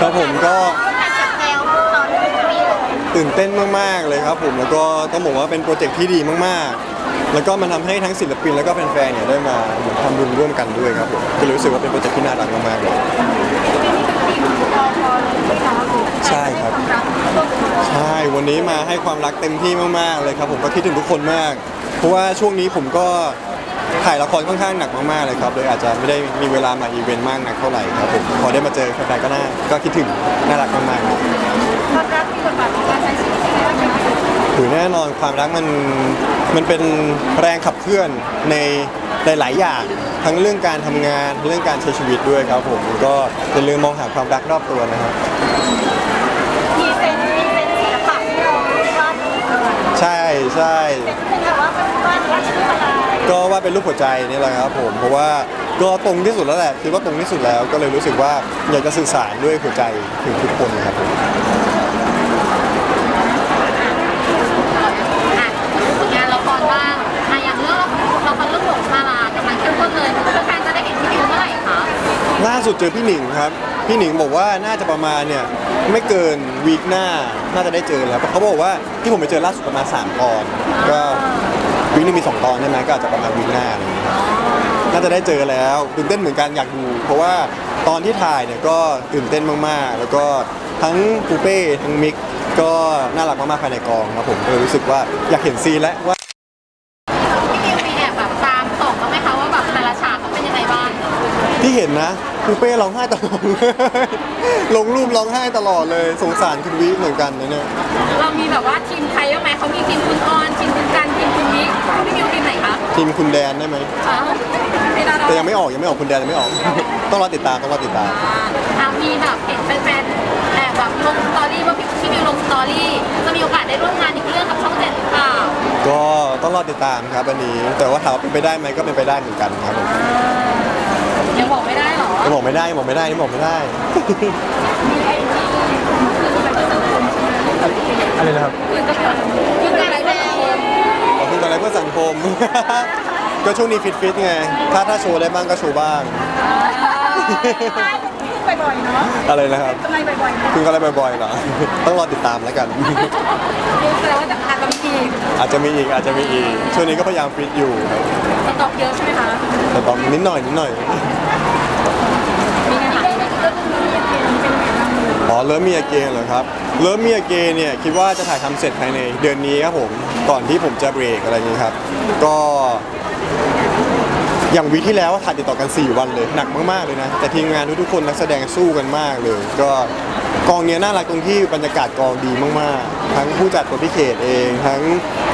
ครับผมก็การจัดแนวตอนนี้จะมีเลยตื่นเต้นมากๆเลยครับผมแล้วก็ต้องบอกว่าเป็นโปรเจกต์ที่ดีมากๆ แล้วก็มันทำให้ทั้งศิลปินแล้วก็แฟนๆเนี่ยได้มาเหมือนทำบุญร่วมกันด้วยครับผมก็เลยรู้สึกว่าเป็นโปรเจกต์ที่น่ารักมากๆเลยใช่ครับ ใช่วันนี้มาให้ความรักเต็มที่มากๆเลยครับผมก็คิดถึงทุกคนมาก เพราะว่าช่วงนี้ผมก็ ถ่ายละครค่อนข้างหนักมากๆเลยครับเลยอาจจะไม่ได้มีเวลามาอีเวนต์มากนักเท่าไหร่ครับผมพอได้มาเจอแฟนๆก็น่าก็คิดถึงน่ารักมากๆเลยความรักมีบทบาทในการใช้ชีวิตยังไงบ้างคะถือแน่นอนความรักมันมันเป็นแรงขับเคลื่อนในหลายๆอย่างทั้งเรื่องการทำงานเรื่องการใช้ชีวิตด้วยครับผมก็อย่าลืมมองหาความรักรอบตัวนะครับ มีเซนมีเซนศิลปะที่เราวาดเออใช่ใช่ เป็นแบบว่าเป็นวาดวาดชื่ออะไร ก็ว่าเป็นรูปหัวใจนี่แหละครับผมเพราะว่าก็ตรงที่สุดแล้วแหละคิดว่าตรงที่สุดแล้วก็เลยรู้สึกว่าอยากจะสื่อสารด้วยหัวใจถึงทุกคนนะครับผมอะผลงานละครบ้างอะอย่างเรื่องละครเรื่องหลงชาลากำลังเข้มข้นเลยแฟนๆจะได้เห็นพี่ดิวเมื่อไหร่คะล่าสุดเจอพี่หนิงครับ พี่หนิงบอกว่าน่าจะประมาณเนี่ยไม่เกินวีคหน้าน่าจะได้เจอแล้วเขาบอกว่าที่ผมไปเจอล่าสุดประมาณ3ตอนก็ วีคหนึงมี2ตอนใช่ไหมก็อาจจะประมาณวีคหน้าอะไรอย่างเงี้ยน่าจะได้เจอแล้วตื่นเต้นเหมือนกันอยากดู เพราะว่าตอนที่ถ่ายเนี่ยก็ตื่นเต้นมากๆ แล้วก็ทั้งปูเป้ทั้งมิกก็น่ารักมากๆภายในกองครับผมก็เลยรู้สึกว่าอยากเห็นซีนแล้วว่า พี่ดิวมีแอบแบบตามส่องบ้างไหมคะว่าแบบแต่ละฉากเขาเป็นยังไงบ้างที่เห็นนะปูเป้ร้องไห้ตลอดเลยลงรูปร้องไห้ตลอดเลยสงสารคุณวิเหมือนกันนะเนี่ย เรามีแบบว่าทีมใครบ้างไหมเขามีทีมคุณออนทีมคุณกันที ทีมคุณแดนได้ไหมอ้าวไม่ได้หรอกแต่ยังไม่ออกยังไม่ออกคุณแดนยังไม่ออก ต้องรอติดตามต้องรอติดตาม อ่าอะมีแบบเห็นแฟนๆแอบแบบลงสตอรี่ว่าพี่พี่ดิวลงสตอรี่จะมีโอกาสได้ร่วมงานอีกเรื่องกับช่องเจ็ดหรือเปล่าก็ต้องรอติดตามครับอันนี้ แต่ว่าถามว่าเป็นไปได้ไหมก็เป็นไปได้เหมือนกันครับผมยังบอกไม่ได้หรอยังบอกไม่ได้ยังบอกไม่ได้ยังบอกไม่ได้อะไรนะครับคือการอะไรแเพื่อสังคม ก็ช่วงนี้ฟิตฟิตๆไง ถ้าถ้าโชว์ได้บ้างก็โชว์บ้าง ไปบ่อยๆเนาะอะไรนะครับทำไมบ่อยๆเนาะคุณก็อะไรบ่อยๆเหรอ ต้องรอติดตามแล้วกัน แสดงว่าจะอาจจะมีทีมอาจจะมีอีกอาจจะมีอีก ช่วงนี้ก็พยายามฟิตอยู่ครับสต็อกเยอะใช่ไหมคะ แต่ต้องนิดหน่อยนิดหน่อย มีงานหนักไหม อ๋อ เริ่มมีอาเกนเหรอครับเริ่มมีอาเกนเนี่ยคิดว่าจะถ่ายทำเสร็จภายในเดือนนี้ครับผมก่อนที่ผมจะเบรกอะไรอย่างนี้ครับ ก็อย่างวีคที่แล้วถ่ายติดต่อกัน 4 วันเลยหนักมากๆเลยนะ แต่ทีมงานทุกๆคนนักแสดงสู้กันมากเลย ก็กองเนี้ยน่ารักตรงที่บรรยากาศกองดีมากๆ ทั้งผู้จัดตัวพี่เขตเอง ทั้ง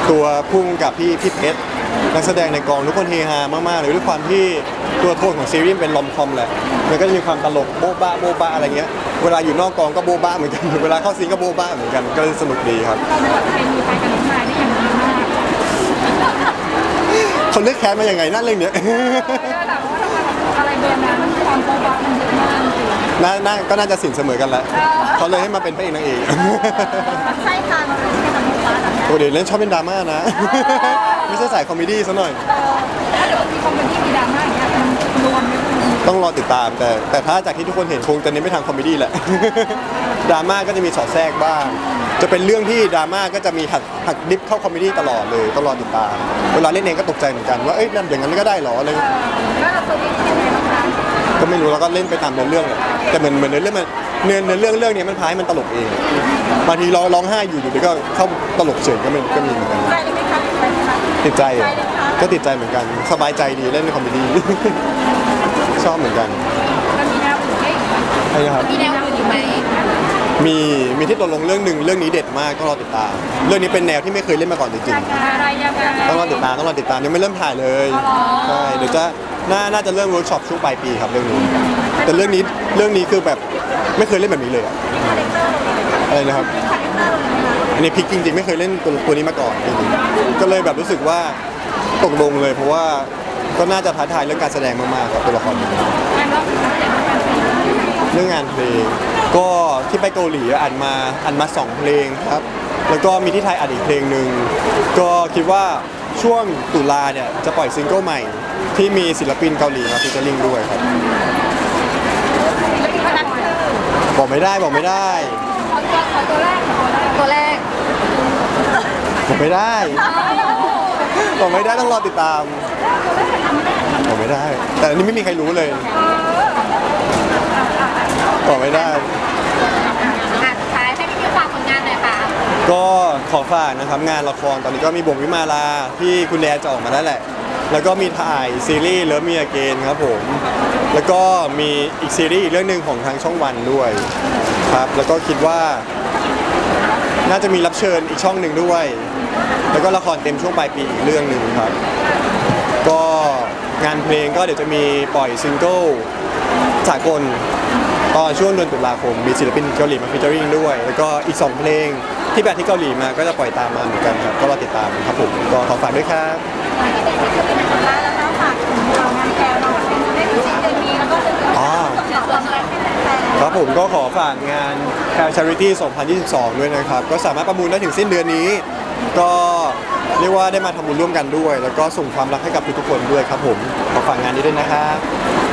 ตัวพุ่งกับพี่พี่เพชร นักแสดงในกองทุกคนเฮฮามากๆเลยด้วยความที่ตัวโทนของซีรีส์เป็นลอมคอมแหละมันก็จะมีความตลกโบ๊ะบ้าโบ๊ะบ้าอะไรเงี้ยเวลาอยู่นอกกองก็โบ๊ะบ้าเหมือนกันเวลาเข้าซีนก็โบ๊ะบ้าเหมือนกันก็เลยสนุกดีครับเราแบบเป็นมีไปกันมาได้อย่างดีมากเขาเลือกแคสมายังไงนั่นเรื่องเนี้ยเราถามว่าทำไมอะไรเบอร์นั้นความโป๊ะบะมันเยอะมากจริง น่าน่าก็น่าจะสินเสมอกันแหละเขาเลยให้มาเป็นพระเอกนางเอกมันใช่ทางเราเลยใช่ไหมกับโป๊ะบะแบบนี้ โอ้เดี๋ยวเล่นชอบเป็นดราม่านะ ไม่ใช่สายคอมเมดี้ซะหน่อย ถ้าเดี๋ยวมีคอมเมดี้มีดราม่าอย่างเงี้ยมันรวมเนี่ยมันต้องรอติดตามแต่แต่ถ้าจากที่ทุกคนเห็นคงจะเน้นไปทางคอมเมดี้แหละ ดราม่าก็จะมีสอดแทรกบ้าง จะเป็นเรื่องที่ดราม่าก็จะมีหักหักดิฟเข้าคอมเมดี้ตลอดเลยต้องรอติดตาม เวลาเล่นเองก็ตกใจเหมือนกันว่าเอ้ยนั่นอย่างนั้นก็ได้เหรออะไร แล้วเราตัวนี้ยังไงบ้างคะก็ไม่รู้แล้วก็เล่นไปตามเนื้อเรื่องแหละแต่เหมือนเหมือนเนื้อเรื่องมัน เนื้อเนื้อเรื่องเรื่องนี้มันพายมันตลกเองบางทีร้องร้องไห้อยู่อยู่ดีก็เข้าตลกเฉยก็มีก็มีเหมือนกันใจเลยไหมคะใจไหมคะติดใจเหรอติดใจเลยค่ะก็ติดใจเหมือนกัน สบายใจดีเล่นคอมเมดี้ ชอบเหมือนกันมันมีแนวอื่นให้อีกไหมใช่ครับ มีแนวอื่นอีกไหมมีมีที่ตกลงเรื่องหนึ่งเรื่องนี้เด็ดมากต้องรอติดตาม เรื่องนี้เป็นแนวที่ไม่เคยเล่นมาก่อนจริงอะไรยังไงๆต้องรอติดตามต้องรอติดตามยังไม่เริ่มถ่ายเลยใช่เดี๋ยวจะน่าน่าจะเริ่มเวิร์กช็อปช่วงปลายปีครับเรื่องนี้ แต่เรื่องนี้เรื่องนี้คือแบบ ไม่เคยเล่นแบบนี้เลยอะคาแรคเตอร์เราเลยไหมคะอะไรนะครับ คาแรคเตอร์เราเลยนะอันนี้พลิกจริงๆ ไม่เคยเล่นตัวตัวนี้มาก่อนจริงๆก็เลยแบบรู้สึกว่าตกลงเลย เพราะว่าก็น่าจะท้าทายเรื่องการแสดงมากๆครับตัวละครนี้เรื่องงานเพลงก็ที่ไปเกาหลีอัดมาอัดมาสองเพลงครับ แล้วก็มีที่ไทยอัดอีกเพลงหนึ่งก็คิดว่าช่วงตุลาเนี่ยจะปล่อยซิงเกิลใหม่ ที่มีศิลปินเกาหลีมาฟีเจอริงด้วยครับ แล้วมีคาแรคเตอร์ บอกไม่ได้บอกไม่ได้ขอตัวขอตัวแรกขอตัวแรกตัวแรกบอกไม่ได้ บอกไม่ได้ต้องรอติดตามบอกไม่ได้ แต่อันนี้ไม่มีใครรู้เลยบอกไม่ได้ อะสุดท้ายให้พี่มิวฝากผลงานหน่อยค่ะก็ขอฝากนะครับงานละครตอนนี้ก็มีบ่งวิมาลาที่คุณแดนจะออกมาได้แหละ แล้วก็มีถ่ายซีรีส์เลิฟมีอเกนครับผม แล้วก็มีอีกซีรีส์อีกเรื่องหนึ่งของทางช่องวันด้วยครับ แล้วก็คิดว่า น่าจะมีรับเชิญอีกช่องหนึ่งด้วย แล้วก็ละครเต็มช่วงปลายปีอีกเรื่องหนึ่งครับ ก็งานเพลงก็เดี๋ยวจะมีปล่อยซิงเกิลสากลตอนช่วงเดือนตุลาคมมีศิลปินเกาหลีมาฟีเจอริงด้วย แล้วก็อีก 2 เพลง ที่แบบที่เกาหลีมาก็จะปล่อยตามมาเหมือนกันครับ ก็รอติดตามครับผมก็ขอฝากด้วยครับแล้วก็ฝากถึงเรางานแกเราได้ดูซิเต็มมีแล้วก็จะอ๋อ ส่งต่อความรักให้แฟนครับผมก็ขอฝากงาน c a r Charity 2022 ด้วยนะครับ ก็สามารถประมูลได้ถึงสิ้นเดือนนี้ ก็เรียกว่าได้มาทำบุญร่วมกันด้วย แล้วก็ส่งความรักให้กับทุกๆคนด้วยครับผม ขอฝากงานนี้ด้วยนะครับๆ